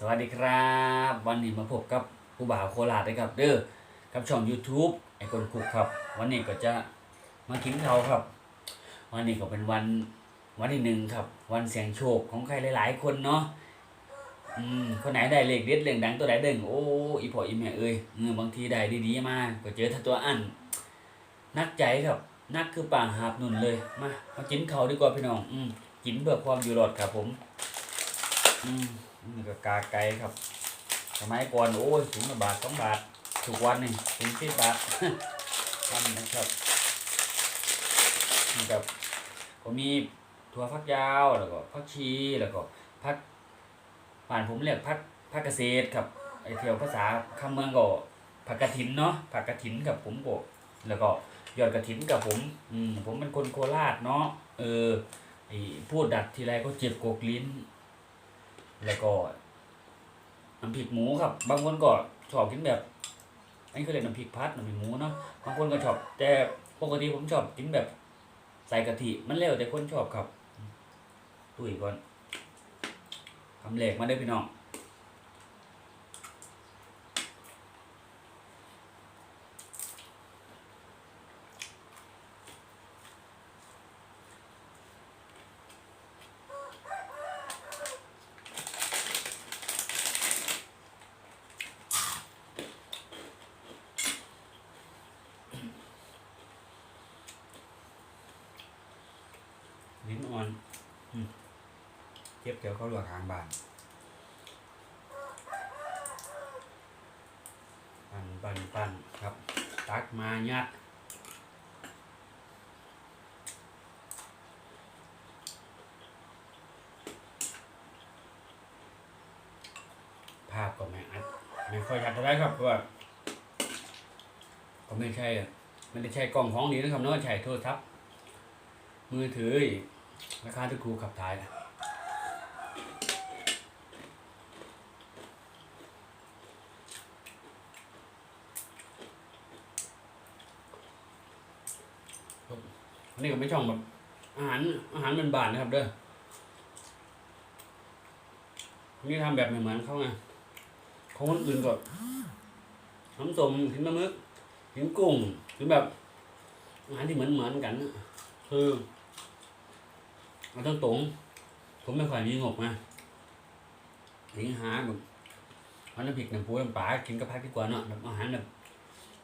สวัสดีครับ วันนี้มาพบกับผู้บ่าวโคราชนะครับเด้อกับช่อง YouTube ไอคนคุกครับ วันนี้ก็จะมากินเขาครับ วันนี้ก็เป็นวันวันที่หนึ่งครับ วันเสียงโชคของใครหลายๆ คนเนาะอืมคนไหนได้เลขเด็ดเลขดังตัวไหนเด้งโอ้อีพออีแม่เอ้ยเออบางทีได้ดีๆมาก็เจอถ้าตัวอันนักใจครับนักคือป่าหาบหนุนเลยมามากินเขาดีกว่าพี่น้อง อืมกินเพื่อความอยู่รอดครับผม อืม นี่ก็กาไก่ครับสมัยก่อนโอ้ยถุงละบาทสองบาททุกวันนี่ถึงสิบบาทวันนะครับนี่ครับก็มีถั่วฟักยาวแล้วก็ฟักชีแล้วก็พักบ้านผมเรียกพักพักเกษตรครับไอเที่ยวภาษาคำเมืองก็ผักกระถินเนาะผักกระถินกับผมก็แล้วก็ยอดกระถินกับผม อืมผมเป็นคนโคราชเนาะเออไอพูดดัดทีไรก็เจ็บกกลิ้น แล้วก็น้ำพริกหมูครับ บางคนก็ชอบกินแบบอันนี้คือเรียกน้ำพริกพัดน้ำพริกหมูเนาะบางคนก็ชอบ แต่ปกติผมชอบกินแบบ ใส่กะทิมันแล้วแต่คนชอบครับตุ้ยก่อนทำเหล็กมาได้พี่น้องลิ้นอ่อนอืม เจ็บเดี๋ยวเขาลวกทางบานปั่นปั่นปั่นครับ ตักมายัดภาพก็ไม่อัดไม่ค่อยชัดเท่าไรครับเพราะว่าก็ไม่ใช่ไม่ได้ใช้กล้องของนี้นะครับเนาะใช้โทรศัพท์มือถือราคาที่ครูขับถ่ายนะ อันนี้ก็ไม่ช่องแบบอาหารอาหารมันบานนะครับเด้อนี่ทำแบบเหมือนเขาไงของคนอื่นก็น้ำส้มถึงปลาหมึกถึงกุ้งถึงแบบอาหารที่เหมือนเหมือนกันคือเอาตรงตรงผมไม่ค่อยมีงบนะถึงหาแบบเอาน้ำพริกน้ำปูน้ำปลากินกับพักดีกว่าเนาะแบบอาหารแบบ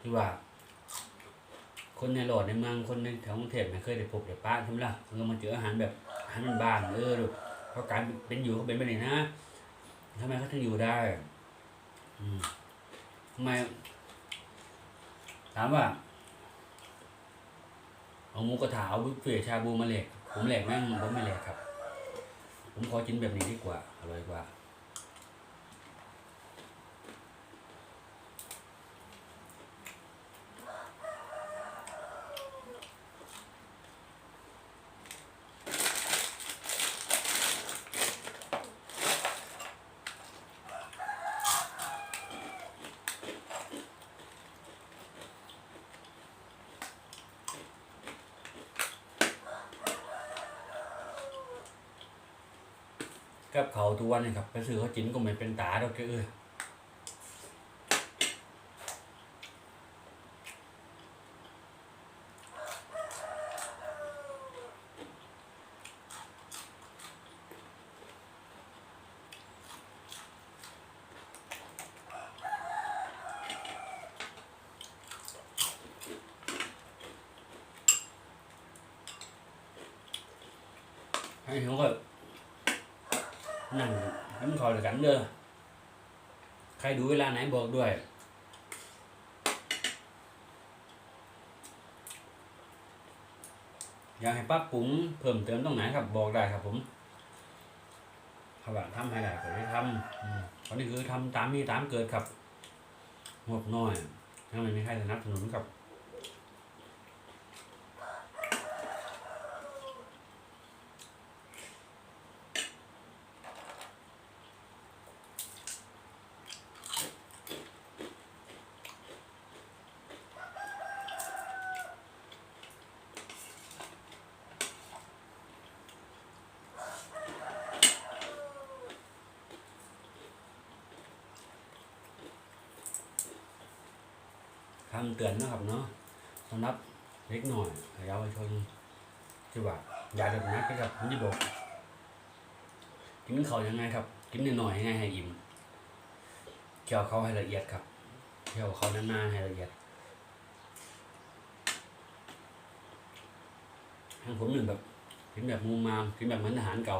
ที่ว่า คนในหลอดในเมืองคนในแถวกรุงเทพไม่เคยได้พบได้ป้าใช่ไหมล่ะมันก็มาเจออาหารแบบอาหารบ้านเออดูเพราะการเป็นอยู่เขาเป็นแบบนี้นะทำไมเขาถึงอยู่ได้อืมทำไมถามว่าเอาหมูกระถาเอาบุฟเฟ่ชาบูมาแหลกผมแหลกแม่งผมไม่แหลกครับ ผมขอกินแบบนี้ดีกว่าอร่อยกว่า กับเขาทุกวันนี่ครับไปซื้อเขาจินก็ไม่เป็นตาดอกเอ้ยให้เขาก็นั่งน้ำคอยด้วยกันเด้อใครดูเวลาไหนบอกด้วยอยากให้ปรับปรุงเพิ่มเติมตรงไหนครับบอกได้ครับผมถ้าว่าทำให้ได้ก็ได้ทำอืมตอนนี้คือทำตามมีตามเกิดครับงบน้อยถ้าไม่มีใครสนับสนุนครับำเตือนนะครับเนาะสำหรับเล็กหน่อยเยาวชนที่ว่าอยากจะนักนะครับผมจะบอกกินเขายังไงครับ กินหน่อยๆยังไงให้อิ่มเคี่ยวเขาให้ละเอียดครับเคี่ยวเขานานๆให้ละเอียดทางผมหนึ่งแบบกินแบบมูมามกินแบบเหมือนอาหารเก่า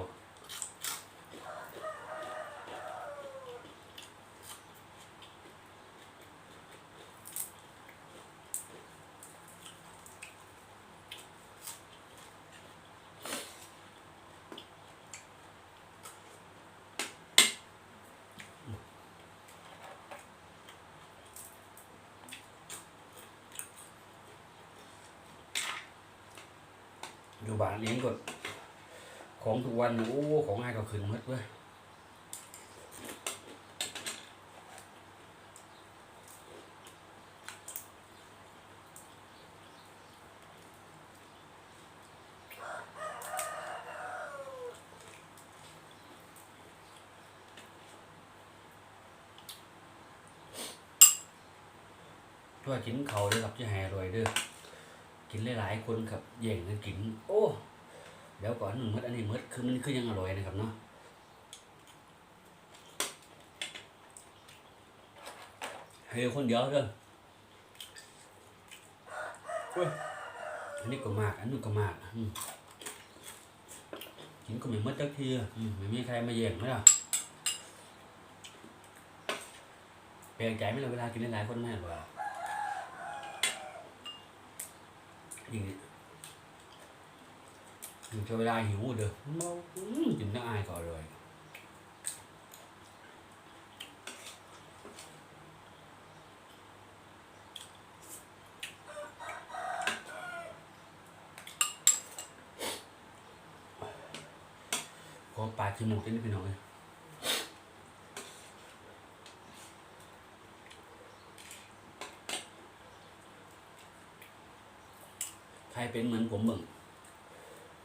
อยู่บ้านเลี้ยงก็ของทุกวันโอ้ของง่ายก็ขึ้นหมดเว้ยตัวกินเขาวเด้วยครับจะแห่รวยเด้อ กินหลายๆคนครับแย่งกันกิน โอ้เดี๋ยวก่อนหนึ่งมดอันนี้มดคือมันคือยังอร่อยนะครับเนาะเฮ้ยคนเดียวเด้อเว้ยอันนี้ก็มาก อันนู้นก็มากอืกินก็ไม่มดจักทีอืมไม่มีใครมาแย่งไหมล่ะแปลกใจไหมล่ะเวลากินหลายๆคนแม่หรอ อ ย่างนี้ถึงจะเวลาหิวเด้อกินน้ำอายก่อนเลยก็ปลาขี้หมูกนิดพี่น้องเลยใคร เป็นเหมือนผมบ้าง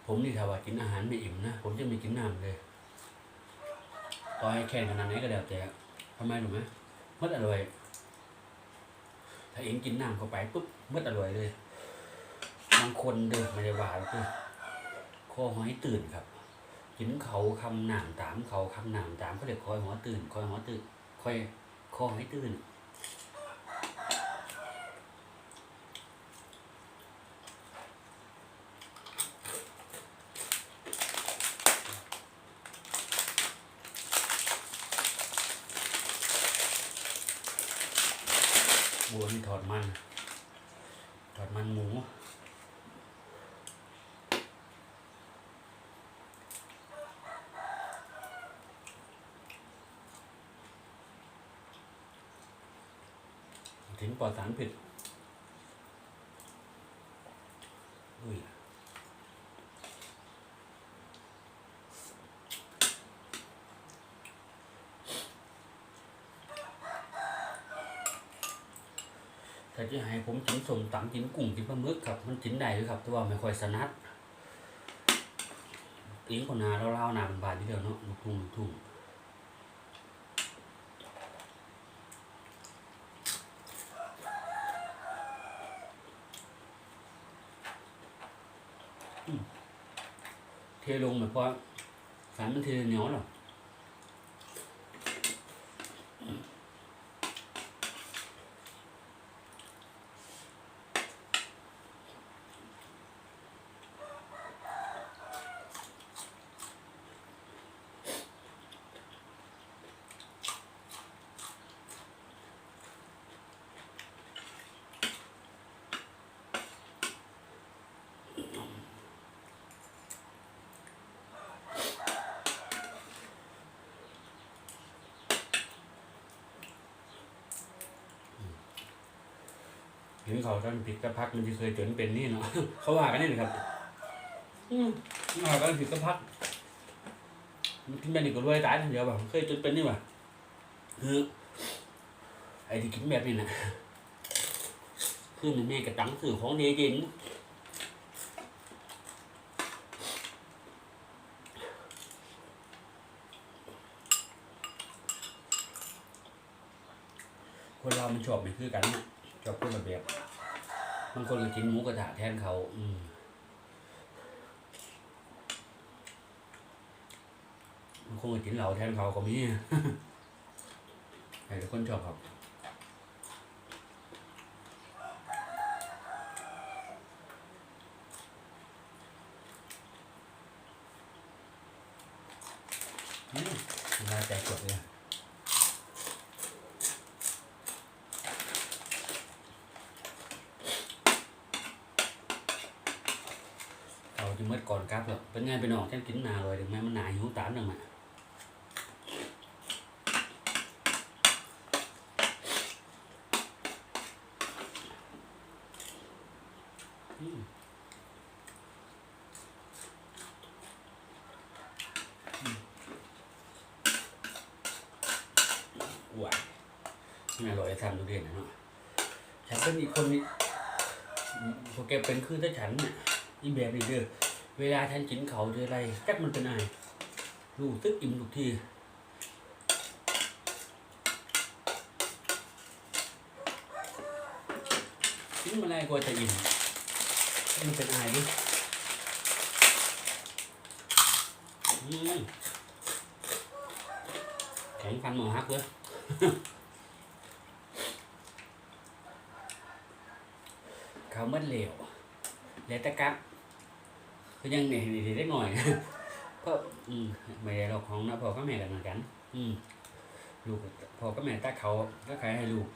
ผมนี่ถ้าว่ากินอาหารไม่อิ่มนะผมจะไม่กินน้ำเลยต่อให้แข่งขนาดไหนก็แล้วแต่ทำไมหรู้ไหมมัดอร่อย ถ้าเองกินน้ำเข้าไปปุ๊บมัดอร่อยเลยบางคนเดินไม่ได้ว่าหรอกเด้อคอหอยตื่นครับกินเขาคำหนามตามเขาคำหนามตามเขาเรียกคอยหัวตื่นคอยหัวตื่นคอยคอหอยตื่น บัวนี่ถอดมัน ถอดมันหมูถึงปลอดสารผิดอุ้ย แต่ที่ให้ผมกินสมตำกินกุ้งกินปลาหมึกครับ มันกินได้ด้วยครับแต่ว่าไม่ค่อยสนัดอิงคนนาเล่าๆนาเป็นบาทที่เดียวเนาะลูกทุ่งลูกทุ่งเทลงแบบว่าสารมันเทเหนียวหรอ เห็นเขาตอผิดกระพักมันจะเคยจนเป็นนี่เนาะเขาว่ากันนี่นะครับ อืมเขาว่ากันผิดกระพักมันกินแบบนี้ก็รวยตายทีเดียวแบบเคยจนเป็นนี่ว่ะคือไอ้ที่กินแบบนี้นะคือมันแม่กระตังสื่อของเดียจริงคนเรามันชอบไม่คือกันนะ กับคนละแบบบางคนก็กินหมูกระทะแทนเขา อืมบางคนก็กินเหล้าแทนเขาก็มี ใครทุกคนชอบครับอืมน่าใจกดเลย เราจะเมื่อก่อนครับเหรอเป็นไงไปนอนฉันกินนาเลยถึงแม้มันหนาหิวตามหนึ่งอะอืมหวานไม่อร่อยทำดูเด่นนะเนาะฉันเป็นอีกคนนี้พวกแกเป็นคือถ้าฉันเนี่ยอีแบบนี้เด้อ เวลาฉันกินเขาเจออะไรจักมันเป็นไงรู้สึกอิ่มทุกทีกินมาอะไรกว่าจะอิ่มมันเป็นไงดิแข็งฟันหมอฮักเลยเขาเมื่อเหลวแล้วแต่กับ ก็ยังเนี่ยดีได้หน่อยก็อืมไม่ได้เราของนะพ่อก็แม่กันเหมือนกัน อืมลูกพ่อก็แม่ตาเขาก็ขายให้ลูก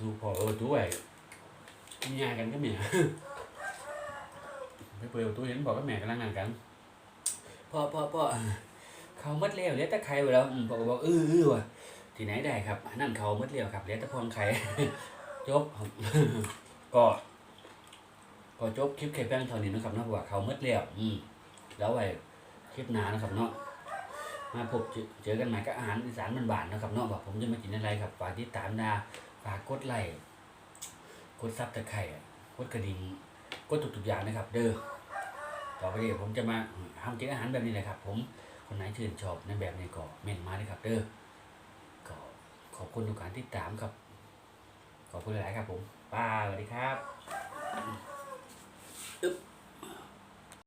ลูกพ่อเออตัวไอ้กินยากันก็เมียไปเปิดประตูเห็นพ่อก็แม่กำลังนั่งกันพ่อพ่อพ่อเขาเมื่อเหลวแล้วแต่ใครไปแล้วอืมพ่อก็บอกเออเออว่ะที่ไหนได้ครับอันนั่นเขาเมื่อเหลวครับแล้วแต่พองใครจบก็ ก็จบคลิปแค่เพียงเท่านี้นะครับเนาะเพราะว่าเขามืดแล้วอืมแล้วไว้คลิปหน้านะครับเนาะมาพบเจอกันใหม่กับอาหารอีสานบานๆนะครับเนาะว่าผมจะมากินอะไรครับฝากติดตามนะฝากกดไลค์กดซับตะไคร่กดกระดิ่งกดทุกๆอย่างนะครับ เด้อต่อไปนี้ผมจะมาทำกินอาหารแบบนี้แหละครับ ผมคนไหนชื่นชอบในแบบนี้ก็เม่นมาเลยครับ เด้อก็ขอบคุณทุกการติดตามครับ ขอบคุณหลายๆครับผมป้าสวัสดีครับ อึ๊บ